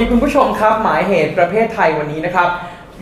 วัสดีคุณผู้ชมครับ หมายเหตุประเภทไทยวันนี้นะครับ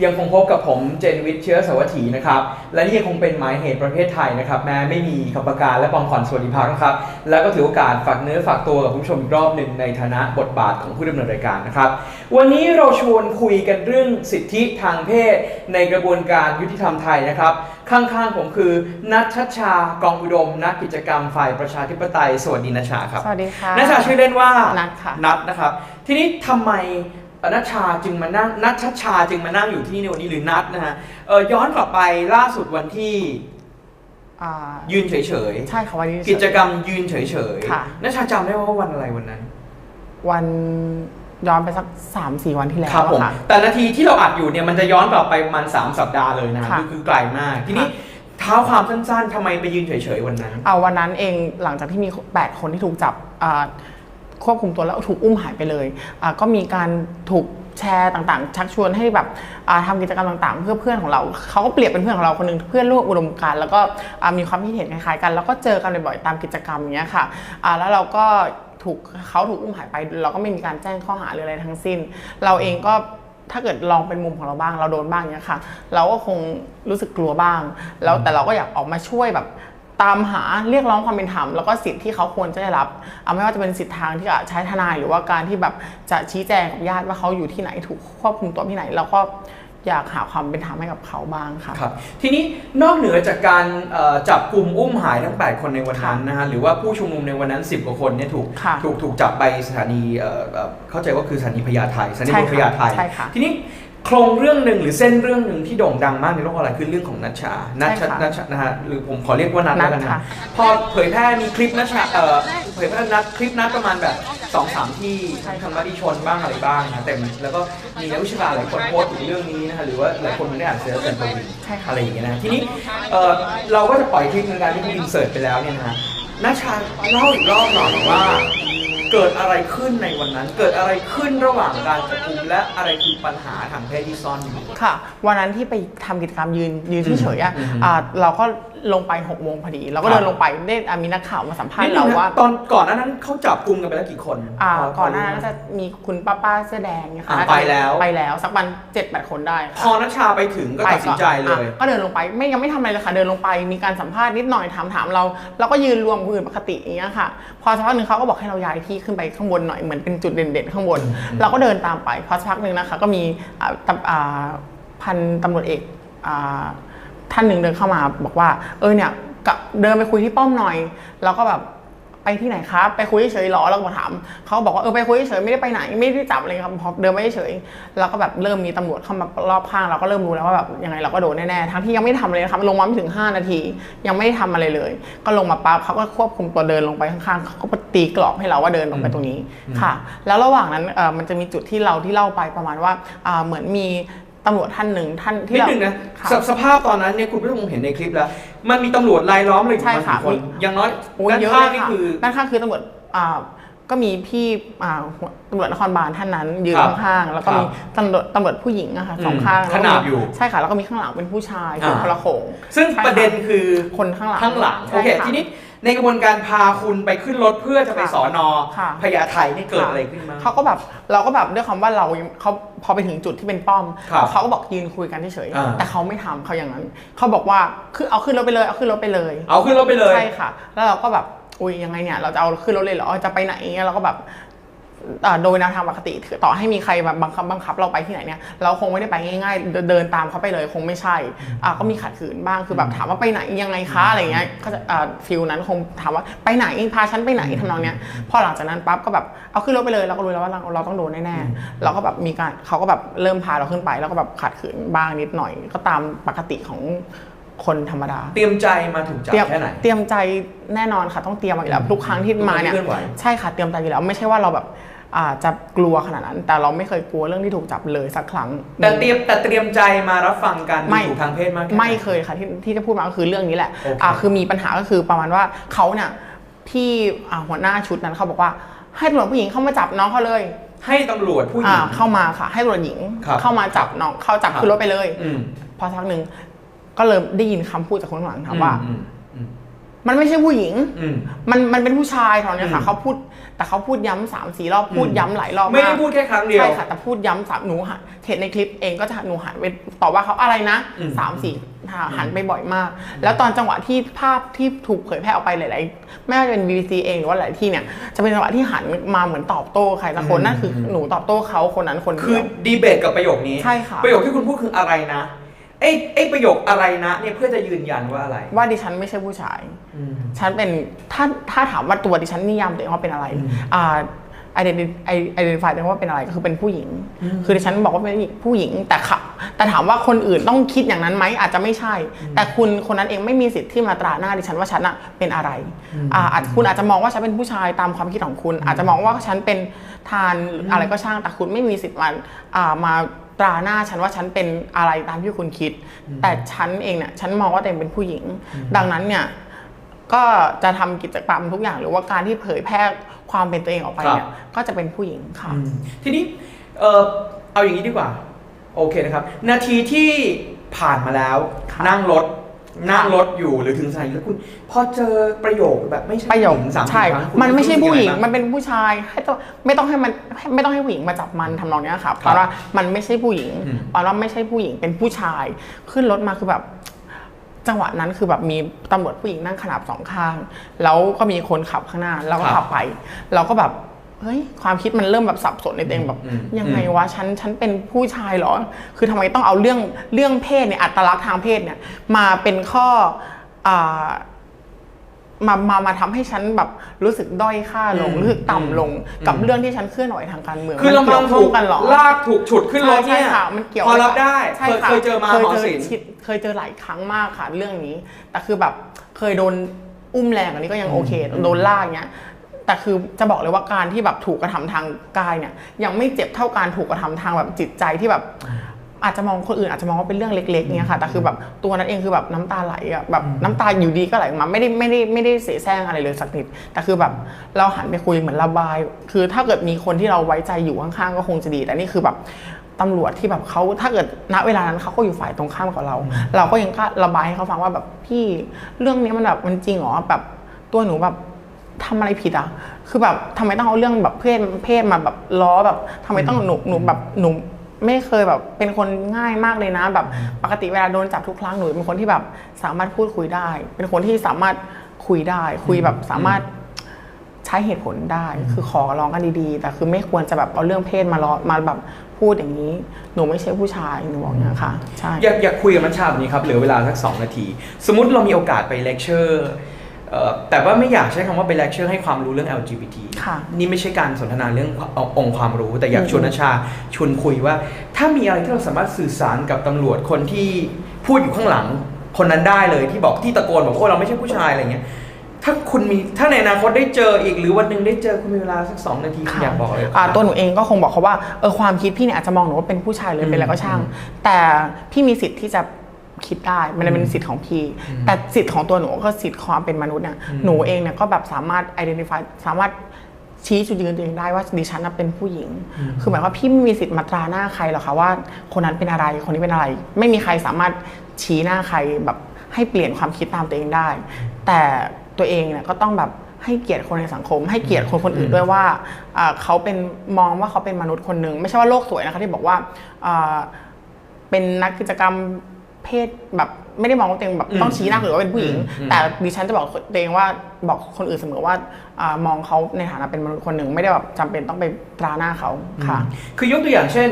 ยังคงพบกับผมเจนวิทย์เชื้อสวัสถีนะครับ และนี่ยังคงเป็นหมายเหตุประเภทไทยนะครับ แม้ไม่มีคำประกาศและปองขอนสวัสดิพักนะครับ แล้วก็ถือโอกาสฝากเนื้อฝากตัวกับคุณผู้ชมอีกรอบหนึ่งในฐานะบทบาทของผู้ดำเนินรายการนะครับ วันนี้เราชวนคุยกันเรื่องสิทธิทางเพศ ในกระบวนการยุติธรรมไทยนะครับ ข้างๆผมคือนัทชัชชากองอุดม นักกิจกรรมฝ่ายประชาธิปไตยสวัสดีนัชชาครับสวัสดีค่ะนัชชาชื่อเล่นว่านัทค่ะนัทนะครับ ทีนี้ทำไมเอ่อ นัชชาจึงมานั่งนัทชัชชาจึงมานั่งอยู่ที่นี่ในวันนี้หรือนัทนะฮะเออย้อนกลับไปล่าสุดวันที่อ่ายืนเฉยใช่ค่ะวันนี้ ๆ กิจกรรมยืนเฉยค่ะ ๆนัชชาจำได้ว่าวันอะไรวันนั้น วันย้อนไปสักสามสี่วันที่แล้วครับผมอะค่ะ แต่นาทีที่เราอัดอยู่เนี่ยมันจะย้อนกลับไปประมาณ3สัปดาห์เลยนะค่ะ คือคือไกลมาก ทีนี้เท้าความสั้นๆทำไมไปยืนเฉยๆวันนั้น เอาวันนั้นเองหลังจากที่มี 8 คนที่ถูกจับอ่า ควบคุมตัวแล้วถูกอุ้มหายไปเลยอ่าก็มีการถูกแชร์ต่างๆ ชักชวนให้แบบอ่าทำกิจกรรมต่างๆ เพื่อเพื่อนของเราเขาก็เปรียบเป็นเพื่อนของเราคนหนึ่งเพื่อนร่วมอุดมการณ์แล้วก็มีความคิดเห็นคล้ายๆกัน แล้วก็เจอกันบ่อยๆตามกิจกรรมเงี้ยค่ะอ่าแล้วเราก็ถูกเขาถูกอุ้มหายไป เราก็ไม่มีการแจ้งข้อหาหรืออะไรทั้งสิ้น เราเองก็ถ้าเกิดลองเป็นมุมของเราบ้างเราโดนบ้างเนี้ยค่ะ เราก็คงรู้สึกกลัวบ้าง แล้วแต่เราก็อยากออกมาช่วยแบบ ตามหาเรียกร้องความเป็นธรรมแล้วก็สิทธิ์ที่เขาควรจะได้รับเอาไม่ว่าจะเป็นสิทธิทางที่จะใช้ทนายหรือว่าการที่แบบจะชี้แจงกับญาติว่าเขาอยู่ที่ไหนถูกควบคุมตัวที่ไหนเราก็อยากหาความเป็นธรรมให้กับเขาบ้างค่ะครับ ทีนี้นอกเหนือจากการเอ่อจับกลุ่มอุ้มหายทั้ง 8 คนในวันนั้นนะฮะหรือว่าผู้ชุมนุมในวันนั้น 10 กว่าคนเนี่ยถูกค่ะถูกถูกจับไปสถานีเอ่อเอ่อเข้าใจว่าคือสถานีพญาไทสถานีใช่บนค่ะพญาไทใช่ค่ะทีนี้ โครงเรื่องหนึ่งหรือเส้นเรื่องหนึ่งที่โด่งดังมากในโลกออนไลน์คือเรื่องของนัชชา นัชใช่ชาค่ะนัชชานะฮะหรือผมขอเรียกว่านัทนัแล้วทกันนะค่ะ พอเผยแพร่มีคลิปนัชชาเอ่อเผยแพร่นัดคลิปนัดประมาณแบบสองสามที่ทางมติชนบ้างอะไรบ้างนะเต็มแล้วก็มีนักวิชาการหลายคนโพสต์ถึงเรื่องนี้นะฮะหรือว่าหลายคนได้อ่านเสือเป็นประวินใช่ค่ะ อะไรอย่างเงี้ยนะทีนี้เอ่อเราก็จะปล่อยคลิปในการที่พี่อินเสิร์ตไปแล้วเนี่ยนะฮะนัชชาเล่าอีกรอบหน่อยว่า เกิดอะไรขึ้นในวันนั้น เกิดอะไรขึ้นระหว่างการจับกุมและอะไรคือปัญหาทางเพศที่ซ่อนอยู่ ค่ะ วันนั้นที่ไปทำกิจกรรมยืนยืนเฉยๆอะอืมอืมอ่าเราก็ ลงไป6กโมงพอดีเราก็ครับเดินลงไปได้อะมีนักข่าวมาสัมภาษนิดณ์นึเรางนะว่า ตอนก่อนหน้านั้นเขาจับกุมกันไปแล้วกี่คนอ่าพก่อนหน้านั้นพก็จะมีคุณป้าป้าเสื้อแดงเนี่ยค่ะอ่าไปแล้วไปแล้วสักวันเจ็ดแปดคนได้พค่ะอนัชชาไปถึงก็ตัดสินใจเลยอะก็เดินลงไปไม่ยังไม่ทำอะไรเลยค่ะ เดินลงไปมีการสัมภาษณ์นิดหน่อยถามถามเราเราก็ยืนรวมคนอื่นปกติอย่างเงี้ยค่ะ พอสักพักหนึ่งเขาก็บอกให้เราย้ายที่ขึ้นไปข้างบนหน่อยเหมือนเป็นจุดเด่นๆข้างบน เราก็เดินตามไปพอสักพักหนึ่งนะคะ ก็มีอ่าตำอ่าพันตำรวจเอกอ่า ท่านหนึ่งเดินเข้ามาบอกว่า เออเนี่ยกเดินไปคุยที่ป้อมหน่อยเราก็แบบไปที่ไหนครับ ไปคุยเฉยๆหรอเราก็มาถามเขาบอกว่าเออไปคุยเฉยไม่ได้ไปไหน ไม่ได้จับอะไรครับพอเดินไปเฉยแล้วก็แบบเริ่มมีตำรวจเข้ามารอบข้างเราก็เริ่มรู้แล้วว่าแบบยังไงเราก็โดนแน่ๆทั้งที่ยังไม่ทำอะไรครับลงมาไม่ถึง 5 นาที ยังไม่ได้ทำอะไรเลย ก็ลงมาปั๊บเขาก็ควบคุมตัวเดินลงไปข้างๆเขาก็ตีกรอบให้เราว่าเดินลงไปตรงนี้ค่ะ แล้วระหว่างนั้นเอ่อมันจะมีจุดที่เราที่เล่าไปประมาณว่าอ่าเหมือนมี ตำรวจท่านหนึ่งท่านที่นิดเรานึงนะค่ะสสภาพตอนนั้นเนี่ยคุณผู้ชมเห็นในคลิปแล้ว มันมีตำรวจรายล้อมเลยใช่ค่ะ กี่คนมีอย่างน้อยโอ้ยด้านเยอะข้างเลยนี่ค่ะคือ ด้านข้างคือตำรวจอ่าก็มีพี่อ่าหัวตำรวจนครบาลท่านนั้นยืนครับข้างๆแล้วก็มีครับตำรวจตำรวจผู้หญิงอะค่ะสองอืมข้างขนาบอยู่ใช่ค่ะ แล้วก็มีข้างหลังเป็นผู้ชายคืออ่าคนละโขง ซึ่งใช่ค่ะ ประเด็นคือคนข้างหลังข้างหลังใช่โอเคค่ะ ทีนี้ ในกระบวนการพาคุณไปขึ้นรถเพื่อจะไปค่ะสอนอค่ะ พญาไทนี่เกิดอะไรขึ้นมาเขาก็แบบเราก็แบบด้วยคำว่าเราเขาพอไปถึงจุดที่เป็นป้อมครับเขาก็บอกยืนคุยกันเฉยๆอ่า แต่เขาไม่ทำเขาอย่างนั้นเขาบอกว่าคือเอาขึ้นรถไปเลยเอาขึ้นรถไปเลย เอาขึ้นรถไปเลย ใช่ค่ะ แล้วเราก็แบบ อุ้ยยังไงเนี่ย เราจะเอาขึ้นรถเลยเหรอ จะไปไหนเงี้ยเราก็แบบอ่า โดยแนวทางปกติถือต่อให้มีใครแบบบังคับบังคับเราไปที่ไหนเนี่ยเราคงไม่ได้ไปง่ายๆ เดินเดินตามเขาไปเลยคงไม่ใช่อ่าก็มีขัดขืนบ้างคือแบบถามว่าไปไหนยังไงคะอะไรเงี้ยก็จะอ่าฟิลนั้นคงถามว่าไปไหนพาฉันไปไหนทำนองเนี้ยพอหลังจากนั้นปั๊บก็แบบเอาขึ้นรถไปเลยเราก็รู้แล้วว่าเราเราต้องโดนแน่ๆเราก็แบบมีการเขาก็แบบเริ่มพาเราขึ้นไปแล้วก็แบบขัดขืนบ้างนิดหน่อย ก็ตามปกติของคนธรรมดา เตรียมใจมาถูกจับเตรียมแค่ไหน เตรียมใจแน่นอนค่ะต้องเตรียมมาอยู่แล้วทุกครั้งที่มาเนี่ยเคลื่อนไหวใช่ค่ะเตรียมใจอยู่แล้วไม่ใช่ว่าเราแบบ อ่าจะกลัวขนาดนั้น แต่เราไม่เคยกลัวเรื่องที่ถูกจับเลยสักครั้งแต่เตรียมแต่เตรียมใจมารับฟังการไม่ถูกทางเพศมากแค่หนไม่เคยค่ะที่ที่จะพูดมาก็คือเรื่องนี้แหละโอเคอ่าคือมีปัญหาก็คือประมาณว่าเขาเนี่ยที่อ่าหัวหน้าชุดนั้นเขาบอกว่า ให้ตำรวจผู้หญิงเข้ามาจับน้องเขาเลย ให้ตำรวจผู้หญิอ่างเข้ามาค่ะ ให้ตำรวจหญิงครับเข้ามาจับน้องเข้าจับครับขึ้นรถไปเลยอืมพอสักพักหนึ่งก็เริ่มได้ยินคำพูดจากคนข้างหลังถามว่าอื มอืมมันไม่ใช่ผู้หญิง อืม มันมันเป็นผู้ชายตอนเนี้ยค่ะอืม เขาพูด แต่เขาพูดย้ำสามสี่รอบพูดย้ำหลายรอบไม่ได้าก พูดแค่ครั้งเดียว ใช่ค่ะแต่พูดย้ำสามหนูหันเห็นในคลิปเองก็จะหนูหันไปตอบว่าเขาอะไรนะอืมสามสี่ค่ะหันไปบ่อยมาก แล้วตอนจังหวะที่ภาพที่ถูกเผยแพร่ออกไปหลายๆไม่ว่าจะเป็น BBC เองหรือว่าหลายที่เนี่ยจะเป็นจังหวะที่หันมาเหมือนตอบโต้ใครสักคนอืม นั่นคืออืมหนูตอบโต้เขาคนนั้นคนคืเดีอยว ดีเบตกับประโยคนี้ ใช่ค่ะ ประโยคที่คุณพูดคืออะไรนะไอ้ไอ้ประโยคอะไรนะเนี่ยเพื่อจะยืนยันว่าอะไร ว่าดิฉันไม่ใช่ผู้ชายอืม ฉันเป็นถ้าถ้าถามว่าตัวดิฉันนิยามตัวเองว่าเป็นอะไรอืมอ่าไอเดนไอเดนฟายตัวเองว่าเป็นอะไรก็คือเป็นผู้หญิงอืมคือดิฉันบอกว่าเป็นผู้หญิงแต่ค่ะแต่ถามว่าคนอื่นต้องคิดอย่างนั้นไหมอาจจะไม่ใช่ แต่คุณคนนั้นเองไม่มีสิทธิ์ที่มาตราหน้าดิฉันว่าฉันอะเป็นอะไรอ่าอาจคุณอาจจะมองว่าฉันเป็นผู้ชายตามความคิดของคุณ อาจจะมองว่าฉันเป็นทานอะไรก็ช่าง แต่คุณไม่มีสิทธิ์มาอ่ามาตราหน้าฉันว่าฉันเป็นอะไรตามที่คุณคิด แต่ฉันเองเนี่ยฉันมองว่าตัวเองเป็นผู้หญิง ดังนั้นเนี่ย ก็จะทำกิจกรรมทุกอย่างหรือว่าการที่เผยแพร่ความเป็นตัวเองออกไปเนี่ยครับก็จะเป็นผู้หญิงค่ะอืมทีนี้เออเอาอย่างนี้ดีกว่า โอเคนะครับ นาทีที่ผ่านมาแล้วค่ะนั่งรถนั่งรถอยู่หรือถึงสถานีแล้วคุณพอเจอประโยคแบบไม่ใช่ประโยคผู้หญิงสามสี่ใช่ครั้งคุณมันไม่ใช่ผู้หญิงรู้สึกยัไบ้ามันเป็นผู้ชายให้ต้องไม่ต้องให้มันไม่ต้องให้ผู้หญิงมาจับมันทำนองเนี้ยค่ะเพราะว่ามันไม่ใช่ผู้หญิงอืมเพราะว่าไม่ใช่ผู้หญิงเป็นผู้ชาย ขึ้นรถมาคือแบบ จังหวะนั้นคือแบบมีตำรวจผู้หญิงนั่งขนาบสองข้าง แล้วก็มีคนขับข้างหน้า แล้วก็ขับไป เราก็แบบเฮ้ยความคิดมันเริ่มแบบสับสนในตัวเองแบบอืมยังไงวะฉันฉันเป็นผู้ชายเหรอ คือทำไมต้องเอาเรื่องเรื่องเพศเนี่ยอัตลักษณ์ทางเพศเนี่ยมาเป็นข้ออ่า มามามาทำให้ฉันแบบรู้สึกด้อยค่าลงอืมรู้สึกต่ำลง กับอืมเรื่องที่ฉันเคลื่อนไหวทางการเมืองคือลำพังมันเกี่ยวข้ถูองกกันเหรอ ลากถูกฉุดขึ้นรถใช่เนี่ยใช่ค่ะมันเกี่ยวพอรับได้ใช่เคยค่ะเคยเจอมาเคยหมอเจอศิลป์ ชิดเคยเจอหลายครั้งมากค่ะเรื่องนี้ แต่คือแบบเคยโดนอุ้มแรงอันนี้ก็ยังโอเคอืมโดนลากเงี้ย แต่คือจะบอกเลยว่าการที่แบบถูกกระทำทางกายเนี่ย ยังไม่เจ็บเท่าการถูกกระทำทางแบบจิตใจที่แบบ อาจจะมองคนอื่นอาจจะมองว่าเป็นเรื่องเล็กๆเนี่ยค่ะแต่คือแบบตัวนั้นเองคือแบบน้ำตาไหลอะแบบน้ำตาอยู่ดีก็ไหลออกมาไม่ได้ไม่ได้ไม่ได้เสแสร้งอะไรเลยสักนิดแต่คือแบบเราหันไปคุยเหมือนระบาย คือถ้าเกิดมีคนที่เราไว้ใจอยู่ข้างๆก็คงจะดี แต่นี่คือแบบตำรวจที่แบบเขาถ้าเกิดณเวลานั้นเขาก็อยู่ฝ่ายตรงข้ามกับเรา เราก็ยังกล้าระบายให้เขาฟังว่าแบบพี่เรื่องนี้มันแบบมันจริงเหรอแบบตัวหนูแบบทำอะไรผิดอะ คือแบบทำไมต้องเอาเรื่องแบบเพศเพศมาแบบล้อแบบทำไมต้องหนูหนูแบบหนู ไม่เคยแบบเป็นคนง่ายมากเลยนะ แบบปกติเวลาโดนจับทุกครั้งหนูเป็นคนที่แบบสามารถพูดคุยได้ เป็นคนที่สามารถคุยได้ คุยแบบสามารถใช้เหตุผลได้ คือขอร้องกันดีๆ แต่คือไม่ควรจะแบบเอาเรื่องเพศมาล้อมาแบบพูดอย่างนี้ หนูไม่ใช่ผู้ชายหนูบอกอย่างนี้ยค่ะใช่อยากอยากคุยกับมันชาแบบนี้ครับเหลือเวลาสักสองนาที สมมติเรามีโอกาสไปเลคเชอร์เอ่อ แต่ว่าไม่อยากใช้คำว่าไปเลคเชอร์ให้ความรู้เรื่อง LGBT ค่ะนี่ไม่ใช่การสนทนาเรื่ององค์ความรู้ แต่อยากชวนนชชาชวนคุยว่า ถ้ามีอะไรที่เราสามารถสื่อสารกับตำรวจคนที่พูดอยู่ข้างหลัง คนนั้นได้เลยที่บอกที่ตะโกนบอกว่าโอ้เราไม่ใช่ผู้ชายอะไรเงี้ยถ้าคุณมีถ้าในอนาคตได้เจออีกหรือวันหนึ่งได้เจอคุณมีเวลาสักสองนาทีคุณค่ะอยากบอกเลยอ่าตัวหนูเองก็คงบอกเขาว่าเออความคิดพี่เนี่ยอาจจะมองหนูว่าเป็นผู้ชายเลยเป็นอะไรก็ช่าง แต่พี่มีสิทธิ์ที่จะ คิดได้มันเป็นสิทธิ์ของพี่ แต่สิทธิ์ของตัวหนูก็สิทธิ์ความเป็นมนุษย์เนี่ยหนูเองเนี่ยก็แบบสามารถ identify สามารถชี้จุดยืนตัวเองได้ว่าดิฉันน่ะเป็นผู้หญิง คือหมายว่าพี่ไม่มีสิทธิ์มาตราหน้าใครหรอกค่ะว่า คนนั้นเป็นอะไรคนนี้เป็นอะไร ไม่มีใครสามารถชี้หน้าใครแบบให้เปลี่ยนความคิดตามตัวเองได้ แต่ตัวเองเนี่ยก็ต้องแบบให้เกียรติคนในสังคม ให้เกียรติคนคนอื่นด้วยว่าอ่าเขาเป็นมองว่าเขาเป็นมนุษย์คนหนึ่งไม่ใช่ว่าโลกสวยนะคะที่บอกว่าอ่าเป็นนักกิจกรรม เพศแบบไม่ได้มองว่าตัวเองแบบอืมต้องชี้หน้าหรือว่าเป็นผู้หญิงอืมแต่ดิฉันจะบอกตัวเองว่าบอกคนอื่นเสมอว่าอามองเขาในฐานะเป็นมนุษย์คนหนึ่งไม่ได้แบบจำเป็นต้องไปตราหน้าเขาค่ะ คือยกตัวอย่างเช่น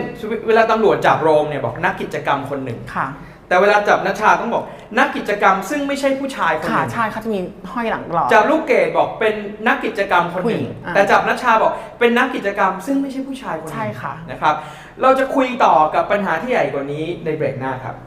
เวลาตำรวจจับโรมเนี่ยบอกนักกิจกรรมคนหนึ่งค่ะ แต่เวลาจับนัชชาต้องบอกนักกิจกรรมซึ่งไม่ใช่ผู้ชายคนหค่ะนึ่งใช่เขาจะมีห้อยหลังตลอด จับลูกเกดบอกเป็นนักกิจกรรมคนหนึ่งผู้หญิงอะ แต่จับนัชชาบอกเป็นนักกิจกรรม ซึ่งไม่ใช่ผู้ชายคนหนึ่งใช่ค่ะ นะครับ เราจะคุยต่อกับปัญหาที่ใหญ่กว่านี้ในเบรกหน้าครับค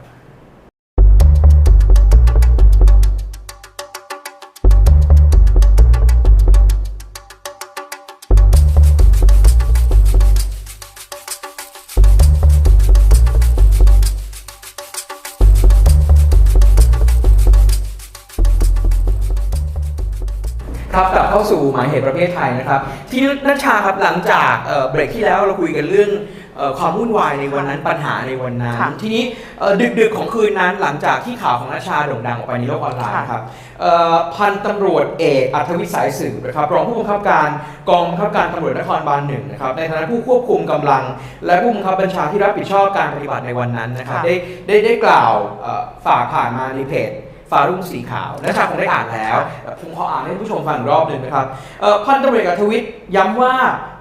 รับ หมายเหตุประเภทไทยนะครับ ที่นัชชาครับหลังจากเอ่อเบรกที่แล้วเราคุยกันเรื่องเอ่อความวุ่นวายในวันนั้นปัญหาในวันนั้นค่ะทีนี้เอ่อดึกๆของคืนนั้นหลังจากที่ข่าวของนาชาโด่งดังออกไปในโลกออนไลน์ค่ะนะครับเอ่อพันตำรวจเอกอัธวิทย์สายสืบนะครับรองผู้บังคับการกองบังคับการตำรวจนครบาลหนึ่งนะครับในฐานะผู้ควบคุมกำลัง และผู้บังคับบัญชาที่รับผิดชอบการปฏิบัติในวันนั้นนะครับค่ะได้ได้ได้กล่าวเอ่อฝากผ่านมาในเพจ ฟารุ่งสีขาวนาชาคงได้อ่านแล้วแต่ผมขออ่านให้ผู้ชมฟังอีกรอบหนึ่งนะครับเอ่อพันตำรวจเอกอัธวิทย์ย้ำว่า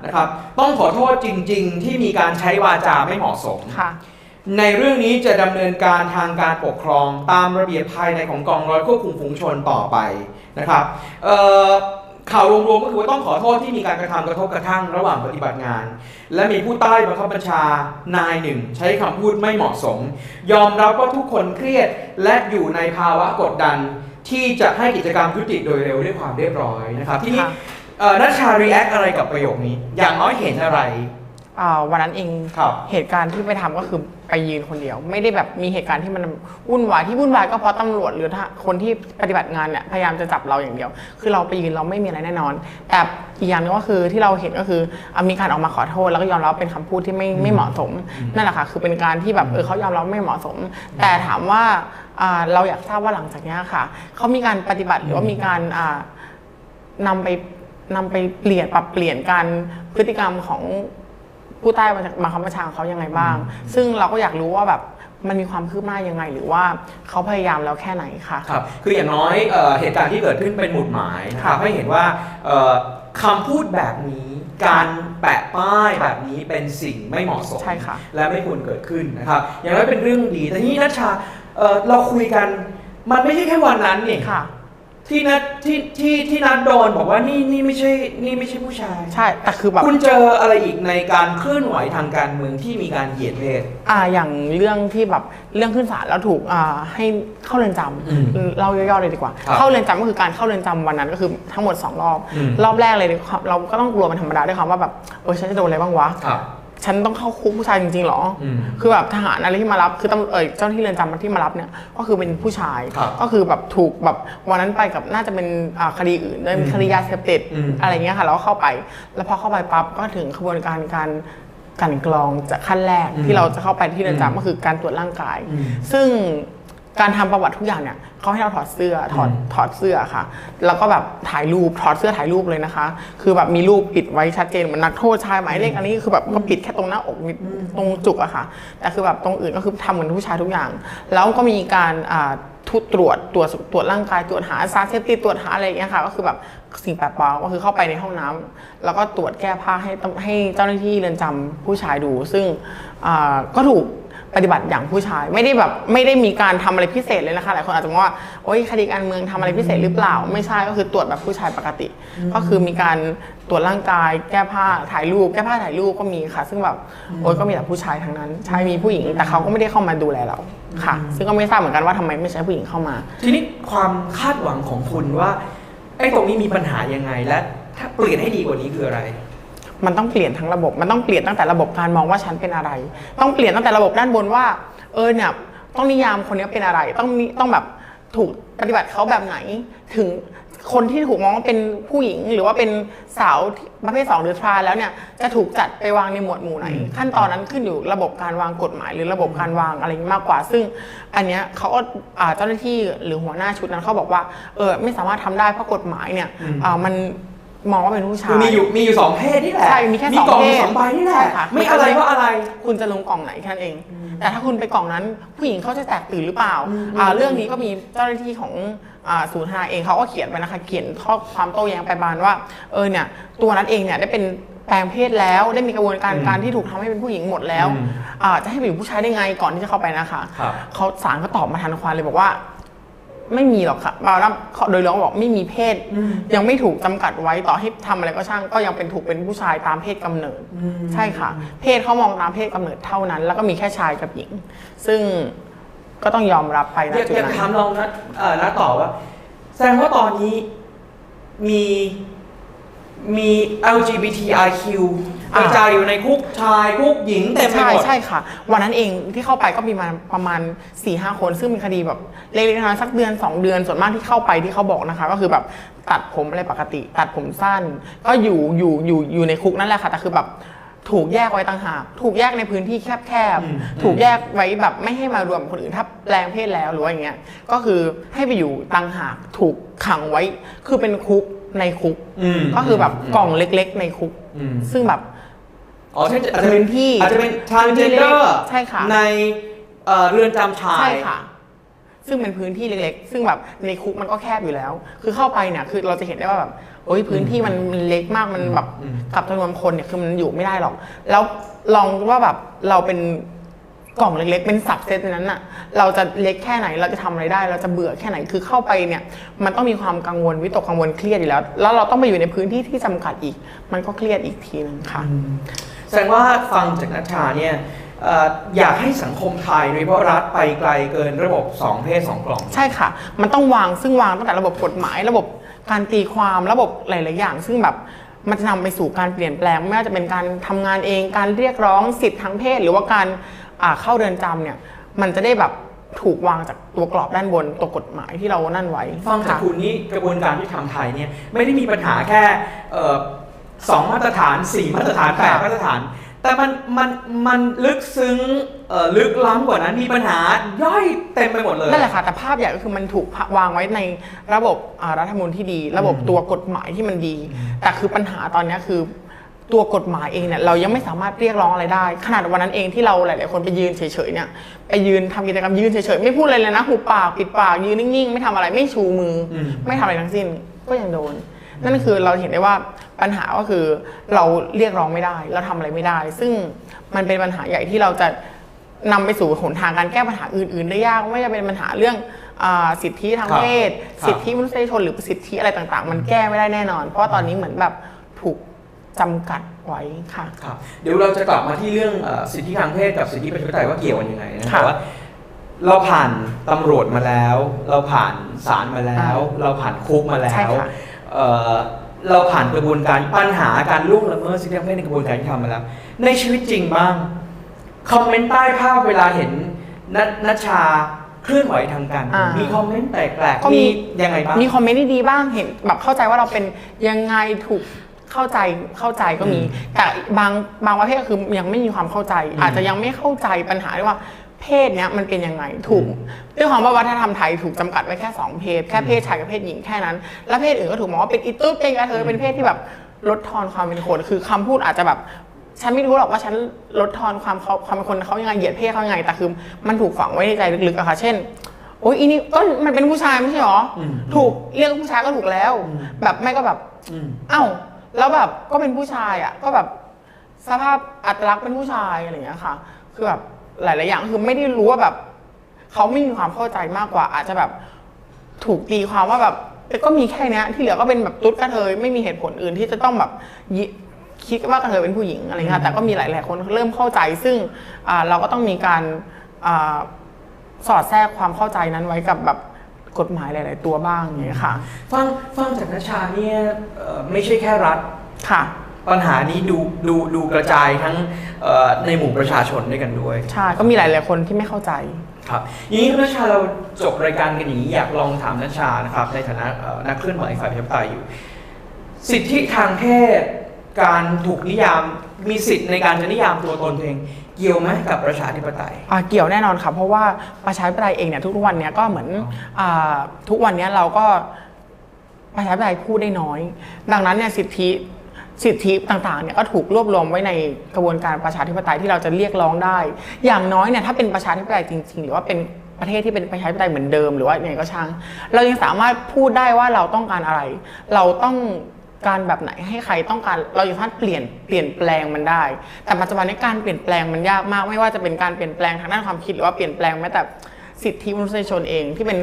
นะครับต้องขอโทษจริง ๆ ที่มีการใช้วาจาไม่เหมาะสมค่ะในเรื่องนี้จะดำเนินการทางการปกครองตามระเบียบภายในของกองร้อยควบคุมฝูงชนต่อไปนะครับเอ่อ ข่าวรวมๆก็คือว่าต้องขอโทษที่มีการกระทำกระทบกระทั่งระหว่างปฏิบัติงาน และมีผู้ใต้บังคับบัญชานายหนึ่ง ใช้คำพูดไม่เหมาะสม ยอมรับว่าทุกคนเครียด และอยู่ในภาวะกดดัน ที่จะให้กิจกรรมยุติโดยเร็วด้วยความเรียบร้อยนะครับที่นี้ค่ะเอ่อนัชชา react อะไรกับประโยคนี้ อย่างน้อยเห็นอะไรอ่า วันนั้นเองครับเหตุการณ์ที่ไปทำก็คือไปยืนคนเดียว ไม่ได้แบบมีเหตุการณ์ที่มันวุ่นวายที่วุ่นวายก็เพราะตำรวจหรือถ้าคนที่ปฏิบัติงานเนี่ยพยายามจะจับเราอย่างเดียว คือเราไปยืนเราไม่มีอะไรแน่นอน แต่อีกอย่างหนึงก็คือที่เราเห็นก็คืออะมีการออกมาขอโทษ แล้วก็ยอมรับเป็นคำพูดที่ไม่ไม่เหมาะสมนั่นแหละค่ะคือเป็นการที่แบบเออเขายอมรับไม่เหมาะสม แต่ถามว่าอ่าเราอยากทราบว่าหลังจากเนี้ยค่ะเขามีการปฏิบัติหรือว่ามีการอ่านำไปนำไปเปลี่ยนปรับเปลี่ยนการพฤติกรรมของ ผู้ใต้บังคับบัญชาของเขายังไงบ้าง ซึ่งเราก็อยากรู้ว่าแบบมันมีความคืบหน้ายังไง หรือว่าเขาพยายามแล้วแค่ไหนค่ะ ครับ คืออย่างน้อยเอ่อเหตุการณ์ที่เกิดขึ้นเป็นหมุดหมายนะครับค่ะให้เห็นว่าเอ่อคำพูดแบบนี้ การแปะป้ายแบบนี้เป็นสิ่งไม่เหมาะสมใช่ค่ะและไม่ควรเกิดขึ้นนะครับ อย่างน้อยเป็นเรื่องดี แต่นี่นัชชาเอ่อเราคุยกันมันไม่ใช่แค่วันนั้นนี่ค่ะ ที่นัดที่ที่ที่นัดโดนบอกว่านี่นี่ไม่ใช่นี่ไม่ใช่ผู้ชาย ใช่แต่คือแบบคุณเจออะไรอีกในการเคลื่อนไหวทางการเมืองที่มีการเหยียดเพศ อ่าอย่างเรื่องที่แบบเรื่องขึ้นศาลแล้วถูกอ่าให้เข้าเรือนจอืมำเราย่อๆเลยดีกว่า ครับเข้าเรือนจำก็คือการเข้าเรือนจำวันนั้นก็คือทั้งหมดสองรอบ อืม รอบแรกเลยเราก็ต้องกลัวเป็นธรรมดาด้วยความว่าแบบเออฉันจะโดนอะไรบ้างวะ ครับ ฉันต้องเข้าคุกผู้ชายจริงๆหรออมคือแบบทหารอะไรที่มารับ คือตำรวจเอ่ยเจ้าหน้าที่เรือนจำที่มารับเนี่ย ก็คือเป็นผู้ชายครับก็คือแบบถูกแบบวันนั้นไปกับน่าจะเป็นอ่าคดีอื่นเลยอืมคดียาเสพติดอืมอะไรเงี้ยค่ะ แล้วก็เข้าไป แล้วพอเข้าไปปั๊บก็ถึงขบวนการการกลันกรองจากขั้นแรกอืมที่เราจะเข้าไปที่เรือนอืมจำก็คือการตรวจร่างกายอืมซึ่ง การทำประวัติทุกอย่างเนี่ยเขาให้เราถอดเสื้อถอดอืมถอดเสื้อค่ะ แล้วก็แบบถ่ายรูปถอดเสื้อถ่ายรูปเลยนะคะ คือแบบมีรูปปิดไว้ชัดเจนเหมือนนักโทษชายหมายเลขอันนี้คือแบบก็ปิดแค่ตรงหน้าอกนิดตรงจุกอะค่ะ แต่คือแบบตรงอื่นก็คือทำเหมือนผู้ชายทุกอย่าง แล้วก็มีการอ่าทุตรวจตรวจตรวจร่างกายตรวจหาสารเสพติดตรวจหาอะไรอย่างเงี้ยค่ะก็คือแบบสิ่งแปลกปลอมก็คือเข้าไปในห้องน้ำแล้วก็ตรวจแก้ผ้าให้ตำให้เจ้าหน้าที่เรือนจำผู้ชายดู ซึ่งอ่าก็ถูก ปฏิบัติอย่างผู้ชาย ไม่ได้แบบไม่ได้มีการทำอะไรพิเศษเลยนะคะหลายคนอาจจะมองว่าโอ๊ยคดีการเมืองทำอะไรพิเศษหรือเปล่า ไม่ใช่ก็คือตรวจแบบผู้ชายปกติ ก็คือมีการตรวจร่างกาย แก้ผ้าถ่ายรูป แก้ผ้าถ่ายรูปก็มีค่ะ ซึ่งแบบโอ๊ยก็มีแต่ผู้ชายทั้งนั้นใช่มีผู้หญิง แต่เขาก็ไม่ได้เข้ามาดูแลเราค่ะ ซึ่งก็ไม่ทราบเหมือนกันว่าทำไมไม่ใช้ผู้หญิงเข้ามา ทีนี้ความคาดหวังของคุณว่าไอ้ตรงนี้มีปัญหายังไงและถ้าเปลี่ยนให้ดีกว่านี้คืออะไร มันต้องเปลี่ยนทั้งระบบ มันต้องเปลี่ยนตั้งแต่ระบบการมองว่าฉันเป็นอะไร ต้องเปลี่ยนตั้งแต่ระบบด้านบนว่า เออเนี่ยต้องนิยามคนนี้เป็นอะไร ต้องนิต้องแบบถูกปฏิบัติเขาแบบไหน ถึงคนที่ถูกมองว่าเป็นผู้หญิง หรือว่าเป็นสาวที่ประเภทสองหรือทรานแล้วเนี่ยจะถูกจัดไปวางในหมวดหมู่ไหน ขั้นตอนนั้นขึ้นอยู่ระบบการวางกฎหมาย หรือระบบการวางอะไรมากกว่า ซึ่งอันเนี้ยเขาก็อ่าเจ้าหน้าที่หรือหัวหน้าชุดนั้นเขาบอกว่าเออไม่สามารถทำได้เพราะกฎหมายเนี่ยอืมอ่ามัน มองว่าเป็นผู้ชายคือมีอยู่มีอยู่สองเพศนี่แหละใช่มีแค่สองกล่องเพอยู่ศสองใบนี่แหใช่ละค่ะไม่อะไรก็อะไร คุณจะลงกล่องไหนแค่นั้นเอง แต่ถ้าคุณไปกล่องนั้น ผู้หญิงเขาจะแตกตื่นหรือเปล่าอ่า เรื่องนี้ก็มีเจ้าหน้าที่ของอ่าศูนย์ทนายเองเขาก็เขียนไปนะคะ เขียนข้อความโต้แย้งไปประมาณว่า เออเนี่ย ตัวนั้นเองเนี่ยได้เป็นแปลงเพศแล้วได้มีกระบวนการอืมการที่ถูกทำให้เป็นผู้หญิงหมดแล้วอืมอ่าจะให้ไปอยู่ผู้ชายได้ไงก่อนที่จะเข้าไปนะคะครับเขาศาลก็ตอบมาทันควันเลยบอกว่า ไม่มีหรอกค่ะบารับโดยรวมบอกไม่มีเพศอืมยังไม่ถูกจำกัดไว้ต่อให้ทำอะไรก็ช่างก็ยังเป็นถูกเป็นผู้ชายตามเพศกำเนิด ใช่ค่ะ เพศเขามองตามเพศกำเนิดเท่านั้น แล้วก็มีแค่ชายกับหญิง ซึ่งก็ต้องยอมรับไปนะอยากจุดอยากนั้นถามลองนะเอ่อนะต่อว่าแสดงว่าตอนนี้มีมี LGBTIQ กอ่าระจายอยู่ในคุกชายคุกหญิงเต็มไปใช่หมด ใช่ค่ะ วันนั้นเองที่เข้าไปก็มีมาประมาณ4ี่ห้าคน ซึ่งมีคดีแบบเล็กๆน้อยๆสักเดือน 2 เดือนส่วนมากที่เข้าไปที่เขาบอกนะคะ ก็คือแบบตัดผมอะไรปกติ ตัดผมสั้น ก็อยู่อยู่อยู่อยู่ในคุกนั่นแหละค่ะแต่คือแบบถูกแยกไว้ต่างหาก ถูกแยกในพื้นที่แคบอืมๆถูกแยกไว้แบบไม่ให้มารวมกับคนอื่นถ้าแปลงเพศแล้วหรือว่าอย่างเงี้ย ก็คือให้ไปอยู่ต่างหาก ถูกขังไว้ คือเป็นคุกในคุกอืมก็คือแบบอืมกล่องเล็กๆ ในคุกอืมซึ่งแบบ อ๋อใช่อาจจะเป็นพื้นที่อาจจะเป็นทางเจนเดอร์ใช่ค่ะในเอ่อเรือนจำชายใช่ค่ะ ซึ่งเป็นพื้นที่เล็กๆ ซึ่งแบบในคุกมันก็แคบอยู่แล้ว คือเข้าไปเนี่ยคือเราจะเห็นได้ว่าแบบโอ้ยพื้นที่มันมันเล็กมากมันแบบอืมกับจำนวนคนเนี่ยคือมันอยู่ไม่ได้หรอก แล้วลองว่าแบบเราเป็นกล่องเล็กๆ เป็นสับเซตในนั้นน่ะเราจะเล็กแค่ไหน เราจะทำอะไรได้ เราจะเบื่อแค่ไหน คือเข้าไปเนี่ย มันต้องมีความกังวล วิตกกังวล เครียดอยู่แล้ว แล้วเราต้องไปอยู่ในพื้นที่ที่จำกัดอีก มันก็เครียดอีกทีนึงค่ะ แสดงว่าฟังจากนัชชาเนี่ยเอ่ออยากให้สังคมไทยโดยเฉพาะรัฐไปไกลเกินระบบสองเพศสองกล่อง ใช่ค่ะ มันต้องวางซึ่งวางตั้งแต่ระบบกฎหมาย ระบบการตีความระบบหลาย ๆ อย่าง ซึ่งแบบมันจะนำไปสู่การเปลี่ยนแปลงไม่ว่าจะเป็นการทำงานเองการเรียกร้องสิทธิทางเพศ หรือว่าการอ่าเข้าเรือนจำเนี่ยมันจะได้แบบถูกวางจากตัวกรอบด้านบนตัวกฎหมายที่เรานั่นไว้ ฟังจากค่ะคุณนี่กระบวนการที่ทำไทยเนี่ยไม่ได้มีปัญหาแค่ เอ่อสองมาตรฐานสี่มาตรฐานแปดค่ะมาตรฐาน แต่มันมันมันลึกซึ้งเอ่อลึกล้ำกว่านั้นมีปัญหาย่อยเต็มไปหมดเลยนั่นแหละค่ะแต่ภาพใหญ่ก็คือมันถูกวางไว้ในระบบอ่ารัฐธรรมนูญที่ดี ระบบตัวกฎหมายที่มันดี แต่คือปัญหาตอนเนี้ยคือตัวกฎหมายเองเนี่ยเรายังไม่สามารถเรียกร้องอะไรได้ ขนาดวันนั้นเองที่เราหลาย ๆ คนไปยืนเฉย ๆ เนี่ยไปยืนทำกิจกรรมยืนเฉย ๆ ไม่พูดอะไรเลยนะหุบปากปิดปากยืนนิ่ง ๆ ไม่ทำอะไรไม่ชูมืออมไม่ทำอะไรทั้งสิ้นก็ยังโดน นั่นคือเราเห็นได้ว่า ปัญหาก็คือเราเรียกร้องไม่ได้ เราทำอะไรไม่ได้ ซึ่งมันเป็นปัญหาใหญ่ที่เราจะนำไปสู่หนทางการแก้ปัญหาอื่น ๆ ได้ยากไม่ว่าจะเป็นปัญหาเรื่องอาสิทธิทางครับเพศครับสิทธิมนุษยชนหรือสิทธิอะไรต่างๆ มันแก้ไม่ได้แน่นอน เพราะว่าตอนนี้เหมือนแบบถูกจำกัดไว้ค่ะครับเดี๋ยวเราจะกลับมาที่เรื่องเอ่อสิทธิทางเพศกับสิทธิประชาธิปไตยว่าเกี่ยวกันยังไงนะค่ะแต่ว่าเราผ่านตำรวจมาแล้ว เราผ่านศาลมาแล้ว เราผ่านคุกมาแล้ใช่วค่ะ เอ่อเราผ่านกระบวนการปัญหาการล่วงละเมิดสิทธิทางเพศในกระบวนการยุติธรรมมาแล้ว ในชีวิตจริงบ้างคอมเมนต์ใต้ภาพเวลาเห็นนันัชชาเคลื่อนไหวทางการเมืองอ่ามี มีคอมเมนต์แปลกก็ๆมีมียังไงบ้าง มีคอมเมนต์ที่ดีบ้างเห็นแบบเข้าใจว่าเราเป็นยังไงถูกเข้าใจเข้าใจก็มีอืมแต่บางบางประเภทก็คือยังไม่มีความเข้าใจอืมอาจจะยังไม่เข้าใจปัญหาด้วยว่า เพศเนี้ยมันเป็นยังไงถูกด้วยความว่าวัฒนธรรมไทยถูกจำกัดไว้แค่สองเพศ แค่เพศชายกับเพศหญิงแค่นั้น แล้วเพศอื่นก็ถูกมองว่าเป็นอีตุ๊ดเป็นกระเทยเป็นเพศที่แบบลดทอนความเป็นคน คือคำพูดอาจจะแบบฉันไม่รู้หรอกว่าฉันลดทอนความเขาความเป็นคนเขายังไงเหยียดเพศเขายังไงแต่คือมันถูกฝังไว้ในใจลึกๆอะค่ะ เช่นโอ้ยอีนี่ก็มันเป็นผู้ชายไม่ใช่หรออมถูกเรียกผู้ชายก็ถูกแล้วอืมแบบไม่ก็แบบอืมเอ้าแล้วแบบก็เป็นผู้ชายอะ ก็แบบสภาพอัตลักษณ์เป็นผู้ชายอะไรอย่างเงี้ยค่ะ คือแบบ หลาย ๆ อย่างคือไม่ได้รู้ว่าแบบเขาไม่มีความเข้าใจมากกว่า อาจจะแบบถูกตีความว่าแบบเอ้ยก็มีแค่เนี้ยที่เหลือก็เป็นแบบตุ๊ดกระเทยไม่มีเหตุผลอื่นที่จะต้องแบบยิคิดว่ากระเทยเป็นผู้หญิงอะไรเงี้ยแต่ก็มีหลาย ๆ คนเริ่มเข้าใจ ซึ่งอ่าเราก็ต้องมีการอ่าสอดแทรกความเข้าใจนั้นไว้กับแบบกฎหมายหลาย ๆ ตัวบ้างอย่างเงี้ยค่ะ ฟังฟังจากนัชชาเนี่ยเอ่อไม่ใช่แค่รัฐ ค่ะ ปัญหานี้ดูดูดูกระจายทั้งเอ่อในหมู่ประชาชนด้วยกันด้วย ใช่ ก็มีหลาย ๆ คนที่ไม่เข้าใจครับอย่างนี้ครับนัชชาเราจบรายการกันอย่างนี้อยากลองถามนัชชานะครับในฐานะเอ่อนักเคลื่อนไหวฝ่ายประชาธิปไตยอยู่ สิทธิทางเพศการถูกนิยามมีสิทธิ์ในการจะนิยามตัวตนตัวเองเกี่ยวไหมกับประชาธิปไตยอ่าเกี่ยวแน่นอนค่ะเพราะว่าประชาธิปไตยเองเนี่ยทุกๆวันเนี้ยก็เหมือนอาทุกวันเนี้ยเราก็ประชาธิปไตยพูดได้น้อย ดังนั้นเนี่ยสิทธิ สิทธิต่างๆเนี่ยก็ถูกรวบรวมไว้ในกระบวนการประชาธิปไตยที่เราจะเรียกร้องได้ อย่างน้อยเนี่ยถ้าเป็นประชาธิปไตยจริง ๆ หรือว่าเป็นประเทศที่เป็นประชาธิปไตยเหมือนเดิมหรือว่าอย่างไรก็ช่าง เรายังสามารถพูดได้ว่าเราต้องการอะไร เราต้องการแบบไหนให้ใครต้องการเรายังสามารถเปลี่ยนเปลี่ยนแปลงมันได้ แต่ปัจจุบันนี้การเปลี่ยนแปลงมันยากมาก ไม่ว่าจะเป็นการเปลี่ยนแปลงทางด้านความคิดหรือว่าเปลี่ยนแปลงแม้แต่สิทธิมนุษยชนเองที่เป็น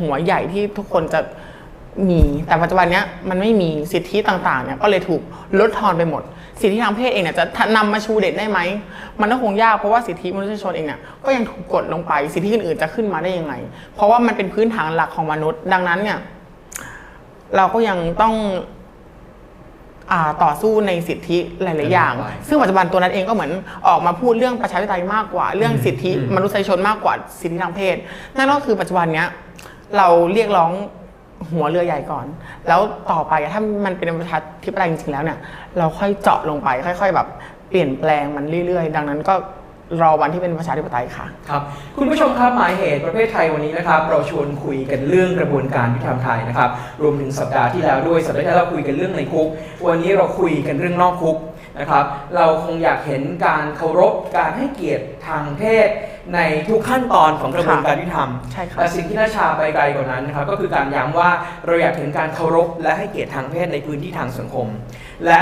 หัวใหญ่ที่ทุกคนจะ มี แต่ปัจจุบันเนี้ยมันไม่มีสิทธิต่างๆเนี่ยก็เลยถูกลดทอนไปหมด สิทธิทางเพศเองเนี่ยจะนำมาชูเด่นได้ไหม มันก็คงยากเพราะว่าสิทธิมนุษยชนเองเนี่ยก็ยังถูกกดลงไปสิทธิอื่นๆจะขึ้นมาได้ยังไง เพราะว่ามันเป็นพื้นฐานหลักของมนุษย์ ดังนั้นเนี่ยเราก็ยังต้องอาต่อสู้ในสิทธิหลาย ๆ อย่างไปซึ่งปัจจุบันตัวนั้นเองก็เหมือนออกมาพูดเรื่องประชาธิปไตยมากกว่า เรื่องสิทธิอืมมนุษยชนมากกว่าสิทธิทางเพศ นั่นก็คือปัจจุบันเนี้ยเราเรียกร้อง หัวเรือใหญ่ก่อน แล้วต่อไปถ้ามันเป็นประชาธิปไตยจริงๆแล้วเนี่ยเราค่อยเจาะลงไป ค่อย ๆ แบบเปลี่ยนแปลงมันเรื่อย ๆ ดังนั้นก็รอวันที่เป็นประชาธิปไตยค่ะครับคุณผู้ชมครับหมายเหตุประเภทไทยวันนี้นะครับ เราชวนคุยกันเรื่องกระบวนการยุติธรรมไทยนะครับรวมถึงสัปดาห์ที่แล้วด้วยสัปดาห์ที่แล้วเราคุยกันเรื่องในคุก วันนี้เราคุยกันเรื่องนอกคุก นะครับ เราคงอยากเห็นการเคารพการให้เกียรติทางเพศในทุกขั้นตอนของกระบวนการยุติธรรมใช่ค่ะแต่สิ่งที่น่าชาไปไกลกว่านั้นนะครับก็คือการย้ำว่าเราอยากเห็นการเคารพและให้เกียรติทางเพศในพื้นที่ทางสังคม และ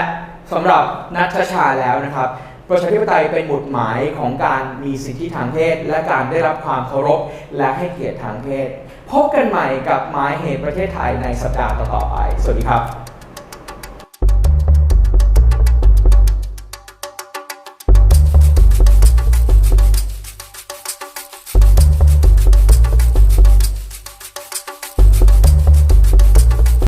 สำหรับนัทชาแล้วนะครับประชาธิปไตยเป็นหมุดหมายของการมีสิทธิทางเพศ และการได้รับความเคารพและให้เกียรติทางเพศ พบกันใหม่กับหมายเหตุประเทศไทยในสัปดาห์ต่อๆไป สวัสดีครับ